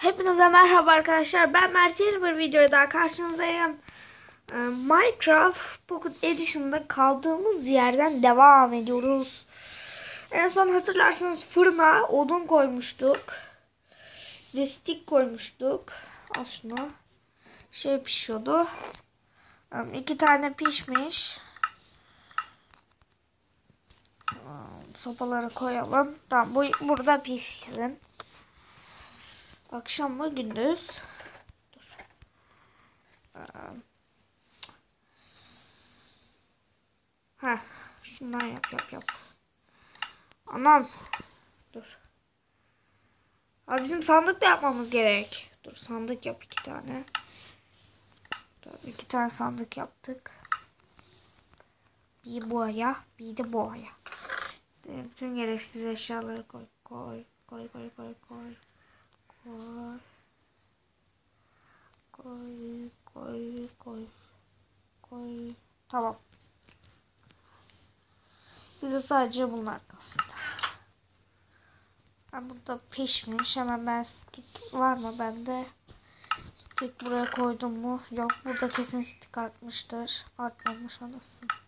Hepinize merhaba arkadaşlar. Ben Mert yeni bir videoya daha karşınızdayım. Ee, Minecraft Pocket Edition'da kaldığımız yerden devam ediyoruz. En son hatırlarsanız fırına odun koymuştuk. Ve stick koymuştuk. Al şunu. Şey pişiyordu. Ee, iki tane pişmiş. Ee, Sopaları koyalım. Tamam bu burada pişsin. Akşam mı gündüz? Dur. Ee, Heh, şundan yap yap yap. Anam. Dur. Abi bizim sandık da yapmamız gerek. Dur sandık yap iki tane. Dur, iki tane sandık yaptık. Bir boya, bir de boya. Bütün gereksiz eşyaları koy, koy, koy, koy, koy, koy. Koy. Koy, koy, koy. Koy. Tamam. Bize sadece bunlar kalsın. Ha, burada pişmiş. Hemen ben stick var mı bende? Stick buraya koydum mu? Yok burada kesin stick artmıştır. Artmamış anasını.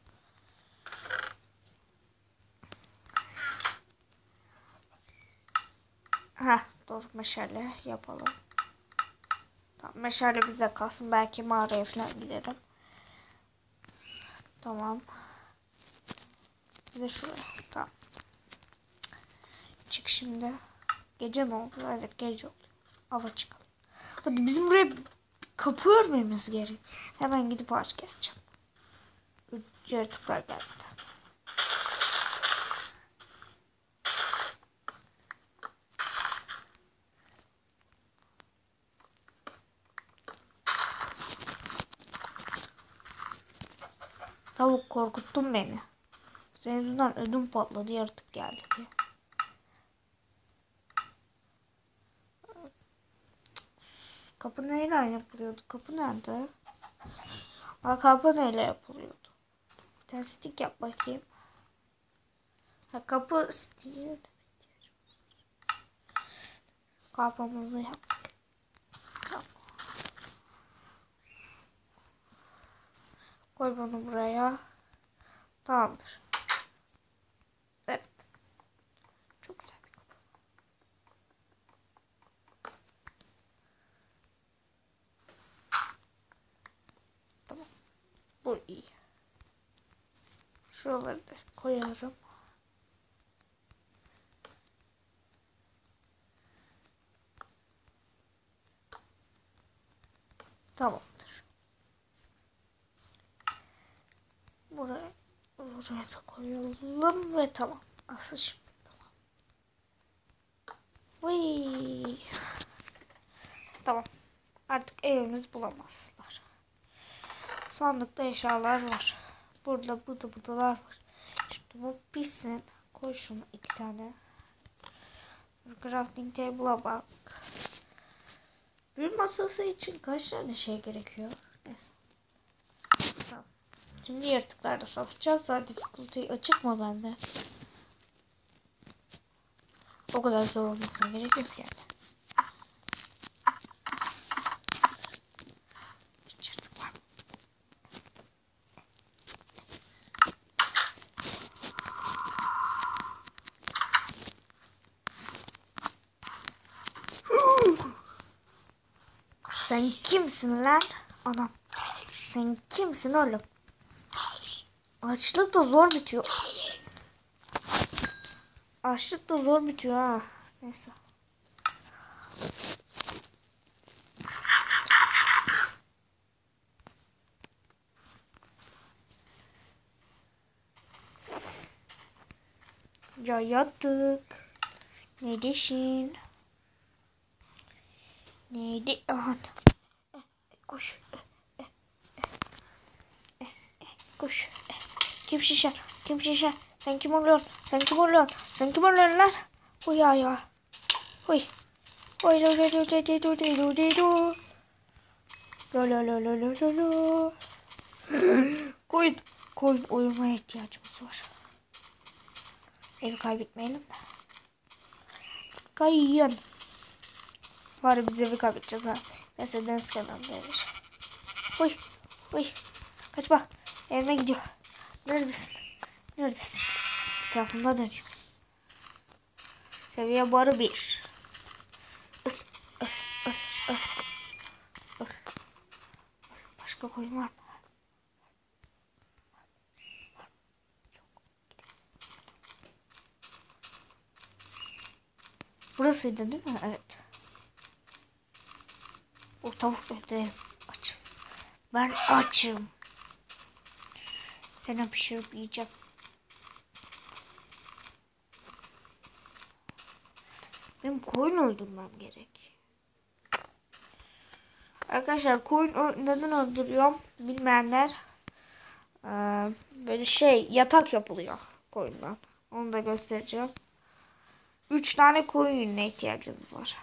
Heh, dur meşale yapalım. Tamam, meşale bize kalsın. Belki mağaraya falan giderim. Tamam. Bir şuraya. Tamam. Çık şimdi. Gece mi oldu? Evet gece oldu. Hava çıkalım. Hadi bizim buraya kapı örmemiz gerek. Hemen gidip ağaç keseceğim. Yaratıklar geldi. Tavuk korkuttun beni. Senin yüzünden ödüm patladı yaratık geldi diye. Kapı neyle yapılıyordu? Kapı nerede? Aa, kapı neyle yapılıyordu? Bir tane stick yap bakayım. Ha, kapı stick'e Kapımızı yaptık. Koy bunu buraya. Tamamdır. Evet. Çok güzel bir kapı. Tamam. Bu iyi. Şuraları da koyarım. Tamamdır. Buraya buraya da koyalım ve tamam. Asıl şimdi tamam. Tamam. Artık evimiz bulamazlar. Sandıkta eşyalar var. Burada bıdı bıdılar var. Şimdi bu pişsin. Koy şunu iki tane. Crafting table'a bak. Bir masası için kaç tane şey gerekiyor? Neyse. Şimdi yaratıklarla savaşacağız. Daha difficulty açık mı bende? O kadar zor olmasına gerek yok yani. Sen kimsin lan? Adam. Sen kimsin oğlum? Açlık da zor bitiyor. Açlık da zor bitiyor ha. Neyse. Ya yattık. Neredesin? Neydi? Aha. Koş. Koş. Kim şişer? Kim şişer? Sen kim oluyorsun? Sen kim oluyorsun? Sen kim oluyorsun lan? Uy ya ya. Uy. Uy lo lo lo lo lo lo lo lo lo. Lo lo lo lo lo lo lo. Koyun. Koyun uyumaya ihtiyacımız var. Evi kaybetmeyelim de. Kayın. Var biz evi kaybedeceğiz ha. Neyse deniz kenarındaymış. Uy. Uy. Kaçma. Evime gidiyor. Neredesin? Neredesin? Etrafında dönüyor. Seviye barı bir. Başka koyun var mı? Burasıydı değil mi? Evet. O tavuk öldürelim. Açım. Ben açım. Sana pişirip yiyeceğim. Benim koyun öldürmem gerek. Arkadaşlar koyun neden öldürüyorum bilmeyenler böyle şey yatak yapılıyor koyundan. Onu da göstereceğim. Üç tane koyun yününe ihtiyacınız var.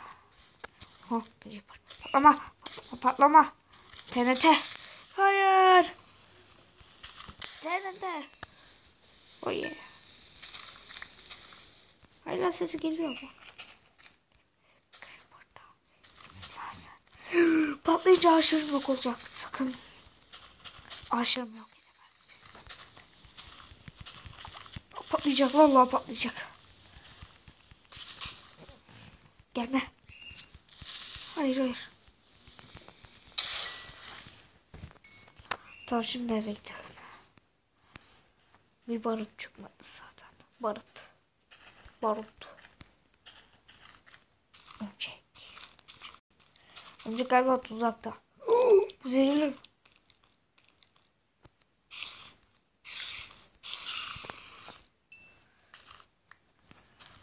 Ha, geliyor. patlama, patlama, patlama. TNT. Hayır. TNT. Oh yeah. Hala sesi geliyor mu? Patlayınca ağaçlarım yok olacak. Sakın. Ağaçlarım yok. Patlayacak. Vallahi patlayacak. Gelme. Hayır hayır. Tamam şimdi eve gidelim. Bir barut çıkmadı zaten. Barut. Barut. Önce. Önce galiba tuzakta. Bu zehirli.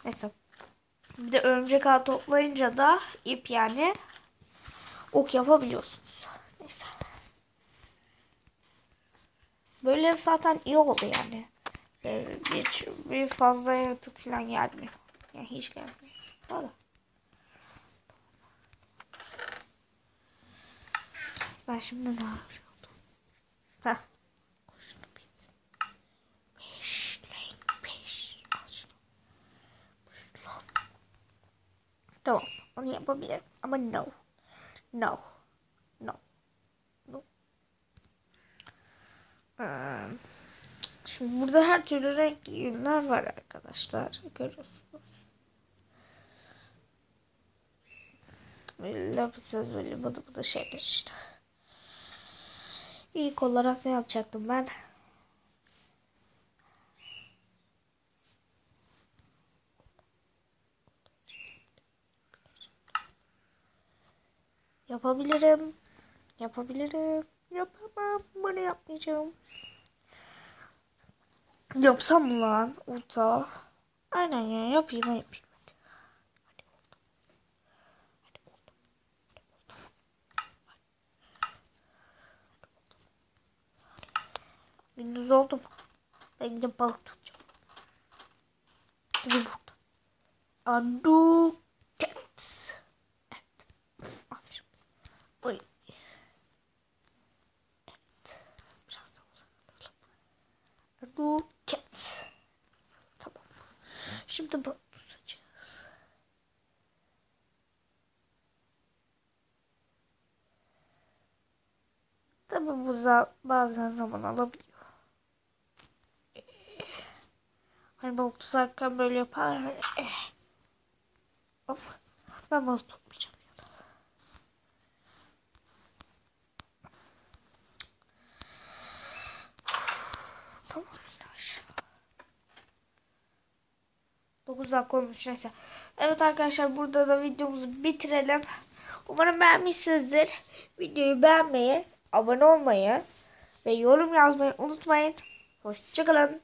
Neyse. Bir de örümcek ağı toplayınca da ip yani ok yapabiliyorsunuz. Neyse. Böyle zaten iyi oldu yani. Ee, Bir, fazla yaratık falan gelmiyor. Yani hiç gelmiyor. Ben şimdi ne yapacağım? Heh. Tamam. Onu yapabilirim. Ama no. No. No. No. Ee, Şimdi burada her türlü renkli yünler var arkadaşlar. Görüyorsunuz. Lapis lazuli bıdı bıdı şeyler işte. İlk olarak ne yapacaktım ben? Yapabilirim. Yapabilirim. Yapamam. Bunu yapmayacağım. Yapsam mı lan? Uta. Aynen ya yapayım yapayım. Hadi. Oldu. Hadi oldu. Gündüz oldu mu? Ben gidip balık tutacağım. Gidin buradan. Adu cat. Evet. Aferin. Oy. Evet. Biraz da uzaklaşalım. Adu cat. Tamam. Şimdi balık tutacağız. Tabi bu bazen zaman alabiliyor. Hani balık tutarken böyle yapar. Ama ben balık tutmayacağım. Tamam arkadaşlar. 9 dakika olmuş neyse. Evet arkadaşlar burada da videomuzu bitirelim. Umarım beğenmişsinizdir. Videoyu beğenmeyi, abone olmayı ve yorum yazmayı unutmayın. Hoşçakalın.